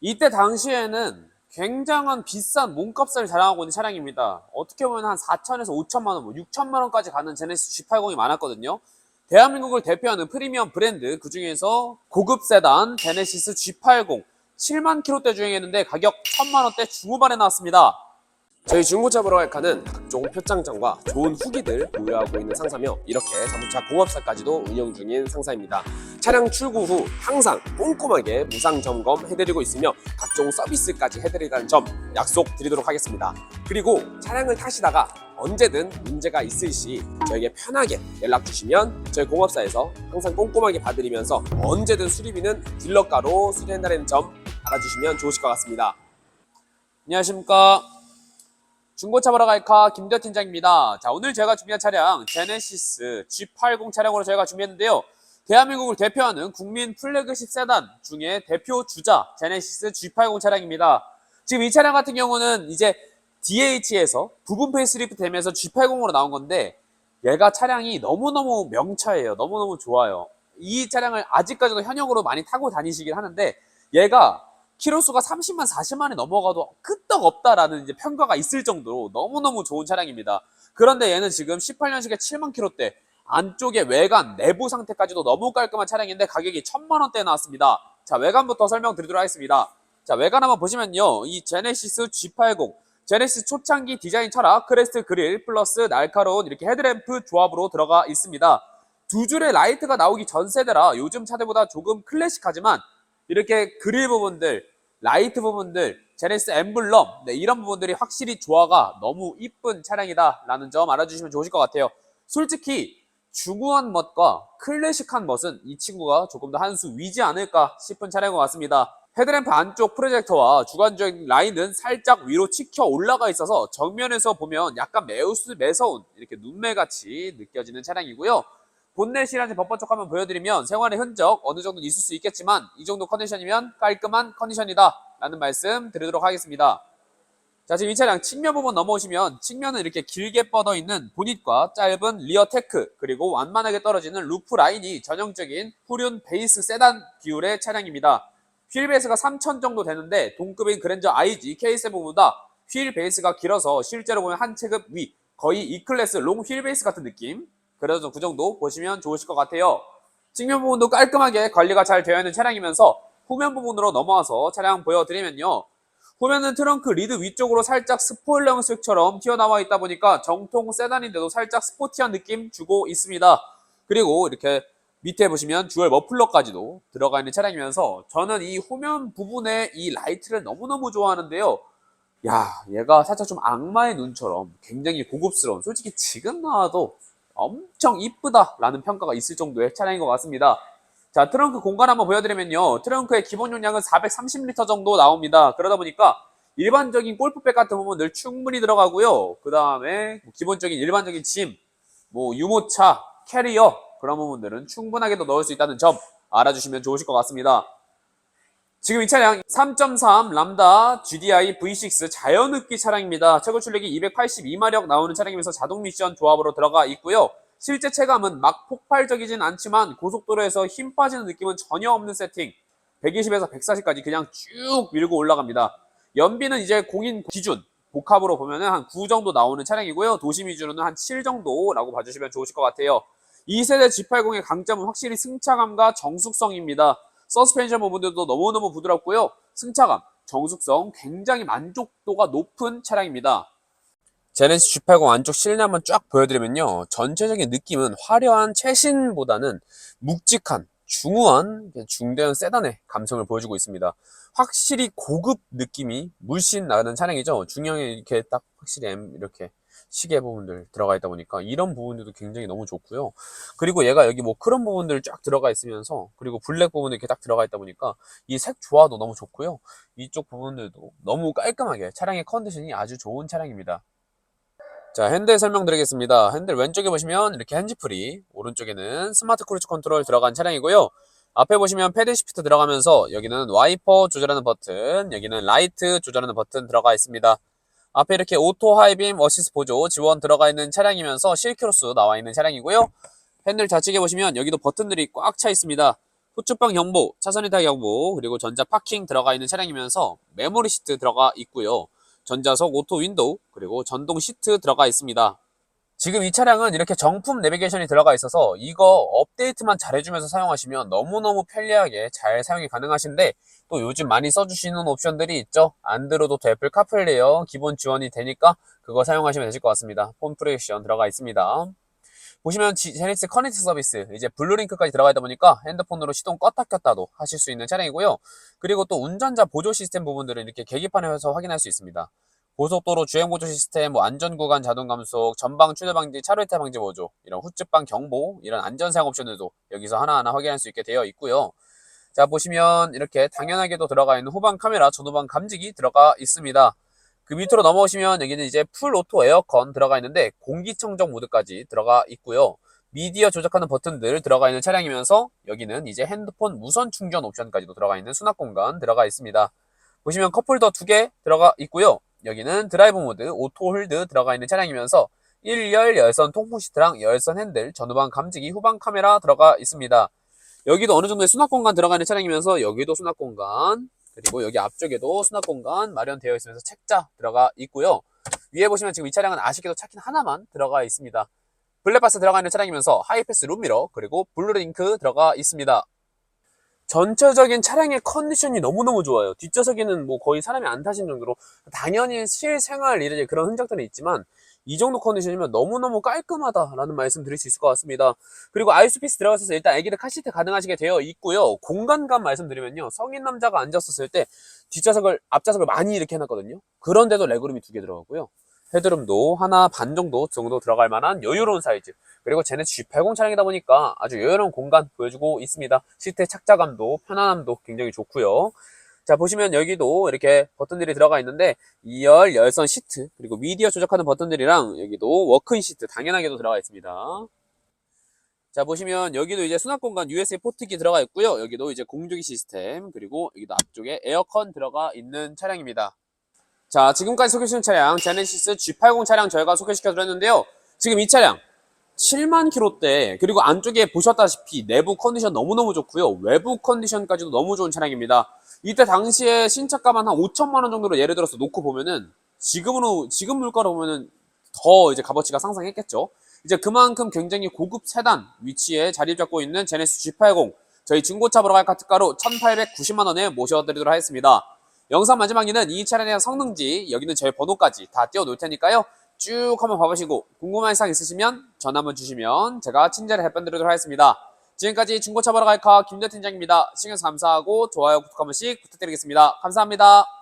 이때 당시에는 굉장한 비싼 몸값을 자랑하고 있는 차량입니다. 어떻게 보면 한 4천에서 5천만 원, 뭐 6천만 원까지 가는 제네시스 G80이 많았거든요. 대한민국을 대표하는 프리미엄 브랜드 그 중에서 고급 세단 제네시스 G80 7만 킬로대 주행했는데 가격 1천만 원대 중후반에 나왔습니다. 저희 중고차 칸은 각종 표창장과 좋은 후기들 보유하고 있는 상사며 이렇게 자동차 공업사까지도 운영 중인 상사입니다. 차량 출고 후 항상 꼼꼼하게 무상 점검 해드리고 있으며 각종 서비스까지 해드리다는 점 약속드리도록 하겠습니다. 그리고 차량을 타시다가 언제든 문제가 있을 시 저에게 편하게 연락 주시면 저희 공업사에서 항상 꼼꼼하게 봐드리면서 언제든 수리비는 딜러가로 수리한다는 점 알아주시면 좋으실 것 같습니다. 안녕하십니까. 중고차 보러 갈카 김대 팀장입니다. 자, 오늘 제가 준비한 차량 제네시스 G80 차량으로 저희가 준비했는데요. 대한민국을 대표하는 국민 플래그십 세단 중에 대표 주자 제네시스 G80 차량입니다. 지금 이 차량 같은 경우는 이제 DH에서 부분 페이스리프트 되면서 G80으로 나온 건데 얘가 차량이 너무너무 명차예요. 너무너무 좋아요. 이 차량을 아직까지도 현역으로 많이 타고 다니시긴 하는데 얘가 키로수가 30만 40만이 넘어가도 끄떡 없다라는 이제 평가가 있을 정도로 너무너무 좋은 차량입니다. 그런데 얘는 지금 18년식에 7만 킬로대 안쪽에 외관, 내부 상태까지도 너무 깔끔한 차량인데 가격이 1000만 원대에 나왔습니다. 자, 외관부터 설명드리도록 하겠습니다. 자, 외관 한번 보시면요. 이 제네시스 G80 제네시스 초창기 디자인 철학 크레스트 그릴 플러스 날카로운 이렇게 헤드램프 조합으로 들어가 있습니다. 두 줄의 라이트가 나오기 전 세대라 요즘 차들보다 조금 클래식하지만 이렇게 그릴 부분들, 라이트 부분들, 제네시스 엠블럼 네, 이런 부분들이 확실히 조화가 너무 이쁜 차량이다라는 점 알아주시면 좋으실 것 같아요. 솔직히 중후한 멋과 클래식한 멋은 이 친구가 조금 더 한 수 위지 않을까 싶은 차량인 것 같습니다. 헤드램프 안쪽 프로젝터와 주관적인 라인은 살짝 위로 치켜 올라가 있어서 정면에서 보면 약간 매우스 매서운 이렇게 눈매같이 느껴지는 차량이고요. 본넷이라는 범퍼쪽 한번 보여드리면 생활의 흔적 어느 정도 있을 수 있겠지만 이 정도 컨디션이면 깔끔한 컨디션이다 라는 말씀 드리도록 하겠습니다. 자 지금 이 차량 측면 부분 넘어오시면 측면은 이렇게 길게 뻗어 있는 보닛과 짧은 리어 테크 그리고 완만하게 떨어지는 루프 라인이 전형적인 후륜 베이스 세단 비율의 차량입니다. 휠 베이스가 3000 정도 되는데 동급인 그랜저 IG K7보다 휠 베이스가 길어서 실제로 보면 한 체급 위 거의 E클래스 롱 휠 베이스 같은 느낌 그래서 그 정도 보시면 좋으실 것 같아요. 측면 부분도 깔끔하게 관리가 잘 되어 있는 차량이면서 후면 부분으로 넘어와서 차량 보여드리면요. 후면은 트렁크 리드 위쪽으로 살짝 스포일러 형식처럼 튀어나와 있다 보니까 정통 세단인데도 살짝 스포티한 느낌 주고 있습니다. 그리고 이렇게 밑에 보시면 듀얼 머플러까지도 들어가 있는 차량이면서 저는 이 후면 부분에 이 라이트를 너무너무 좋아하는데요. 야, 얘가 살짝 좀 악마의 눈처럼 굉장히 고급스러운, 솔직히 지금 나와도 엄청 이쁘다라는 평가가 있을 정도의 차량인 것 같습니다. 자, 트렁크 공간 한번 보여드리면요. 트렁크의 기본 용량은 430리터 정도 나옵니다. 그러다 보니까 일반적인 골프백 같은 부분들 충분히 들어가고요. 그 다음에 기본적인 일반적인 짐, 뭐 유모차, 캐리어 그런 부분들은 충분하게도 넣을 수 있다는 점 알아주시면 좋으실 것 같습니다. 지금 이 차량 3.3 람다 GDI V6 자연흡기 차량입니다. 최고 출력이 282마력 나오는 차량이면서 자동 미션 조합으로 들어가 있고요. 실제 체감은 막 폭발적이진 않지만 고속도로에서 힘 빠지는 느낌은 전혀 없는 세팅. 120에서 140까지 그냥 쭉 밀고 올라갑니다. 연비는 이제 공인 기준 복합으로 보면은 한 9 정도 나오는 차량이고요. 도심 위주로는 한 7 정도라고 봐주시면 좋으실 것 같아요. 2세대 G80의 강점은 확실히 승차감과 정숙성입니다. 서스펜션 부분들도 너무너무 부드럽고요. 승차감, 정숙성 굉장히 만족도가 높은 차량입니다. 제네시스 G80 안쪽 실내 한번 쫙 보여드리면요. 전체적인 느낌은 화려한 최신보다는 묵직한 중후한 중대형 세단의 감성을 보여주고 있습니다. 확실히 고급 느낌이 물씬 나는 차량이죠. 중형에 이렇게 딱 확실히 M 이렇게 시계 부분들 들어가 있다 보니까 이런 부분들도 굉장히 너무 좋고요. 그리고 얘가 여기 뭐 그런 부분들 쫙 들어가 있으면서 그리고 블랙 부분이 이렇게 딱 들어가 있다 보니까 이 색 조화도 너무 좋고요. 이쪽 부분들도 너무 깔끔하게 차량의 컨디션이 아주 좋은 차량입니다. 자, 핸들 설명드리겠습니다. 핸들 왼쪽에 보시면 이렇게 핸즈프리, 오른쪽에는 스마트 크루즈 컨트롤 들어간 차량이고요. 앞에 보시면 패드 시프트 들어가면서 여기는 와이퍼 조절하는 버튼, 여기는 라이트 조절하는 버튼 들어가 있습니다. 앞에 이렇게 오토 하이빔 어시스 보조 지원 들어가 있는 차량이면서 실키로스 나와 있는 차량이고요. 핸들 좌측에 보시면 여기도 버튼들이 꽉 차 있습니다. 후측방 경보, 차선 이탈 경보, 그리고 전자 파킹 들어가 있는 차량이면서 메모리 시트 들어가 있고요. 전자석 오토 윈도우, 그리고 전동 시트 들어가 있습니다. 지금 이 차량은 이렇게 정품 내비게이션이 들어가 있어서 이거 업데이트만 잘 해주면서 사용하시면 너무너무 편리하게 잘 사용이 가능하신데 또 요즘 많이 써주시는 옵션들이 있죠. 안드로이드 애플 카플레이어 기본 지원이 되니까 그거 사용하시면 되실 것 같습니다. 폰 프레이션 들어가 있습니다. 보시면 지- 제네시스 커넥트 서비스 이제 블루링크까지 들어가 있다 보니까 핸드폰으로 시동 껐다 켰다도 하실 수 있는 차량이고요. 그리고 또 운전자 보조 시스템 부분들은 이렇게 계기판에서 확인할 수 있습니다. 고속도로 주행 보조 시스템, 뭐 안전 구간 자동 감속, 전방 추돌 방지, 차로 이탈 방지 보조, 이런 후측방 경보, 이런 안전 사용 옵션들도 여기서 하나하나 확인할 수 있게 되어 있고요. 자 보시면 이렇게 당연하게도 들어가 있는 후방 카메라, 전후방 감지기 들어가 있습니다. 그 밑으로 넘어오시면 여기는 이제 풀 오토 에어컨 들어가 있는데 공기청정 모드까지 들어가 있고요. 미디어 조작하는 버튼들 들어가 있는 차량이면서 여기는 이제 핸드폰 무선 충전 옵션까지도 들어가 있는 수납 공간 들어가 있습니다. 보시면 컵홀더 두 개 들어가 있고요. 여기는 드라이브 모드 오토 홀드 들어가 있는 차량이면서 1열 열선 통풍 시트랑 열선 핸들 전후방 감지기 후방 카메라 들어가 있습니다. 여기도 어느 정도의 수납 공간 들어가 있는 차량이면서 여기도 수납 공간 그리고 여기 앞쪽에도 수납 공간 마련되어 있으면서 책자 들어가 있고요. 위에 보시면 지금 이 차량은 아쉽게도 차킨 하나만 들어가 있습니다. 블랙박스 들어가 있는 차량이면서 하이패스 룸미러 그리고 블루링크 들어가 있습니다. 전체적인 차량의 컨디션이 너무너무 좋아요. 뒷좌석에는 뭐 거의 사람이 안 타신 정도로 당연히 실생활 일에 그런 흔적들은 있지만 이 정도 컨디션이면 너무너무 깔끔하다라는 말씀 드릴 수 있을 것 같습니다. 그리고 아이스피스 들어가셔서 일단 아기를 카시트 가능하시게 되어 있고요. 공간감 말씀드리면요. 성인 남자가 앉았었을 때 뒷좌석을 앞좌석을 많이 이렇게 해놨거든요. 그런데도 레그룸이 두 개 들어가고요. 헤드룸도 하나 반 정도 정도 들어갈 만한 여유로운 사이즈. 그리고 쟤네 G80 차량이다 보니까 아주 여유로운 공간 보여주고 있습니다. 시트의 착자감도 편안함도 굉장히 좋고요. 자 보시면 여기도 이렇게 버튼들이 들어가 있는데 2열 열선 시트 그리고 미디어 조작하는 버튼들이랑 여기도 워크인 시트 당연하게도 들어가 있습니다. 자 보시면 여기도 이제 수납 공간 USB 포트기 들어가 있고요. 여기도 이제 공조기 시스템 그리고 여기도 앞쪽에 에어컨 들어가 있는 차량입니다. 자 지금까지 소개해주신 차량 제네시스 G80 차량 저희가 소개시켜 드렸는데요. 지금 이 차량 7만 킬로대 그리고 안쪽에 보셨다시피 내부 컨디션 너무너무 좋고요. 외부 컨디션까지도 너무 좋은 차량입니다. 이때 당시에 신차가만 한 5천만 원 정도로 예를 들어서 놓고 보면은 지금으로 지금 물가로 보면은 더 이제 값어치가 상승했겠죠. 이제 그만큼 굉장히 고급 세단 위치에 자리를 잡고 있는 제네시스 G80 저희 중고차 보러 갈 카트가로 1,890만 원에 모셔드리도록 하겠습니다. 영상 마지막에는 이 차량에 대한 성능지 여기는 저희 번호까지 다 띄워놓을 테니까요. 쭉 한번 봐보시고 궁금한 사항 있으시면 전화 한번 주시면 제가 친절히 답변드리도록 하겠습니다. 지금까지 중고차 보러 갈카 김대 팀장입니다. 시청해주셔서 감사하고 좋아요, 구독 한 번씩 부탁드리겠습니다. 감사합니다.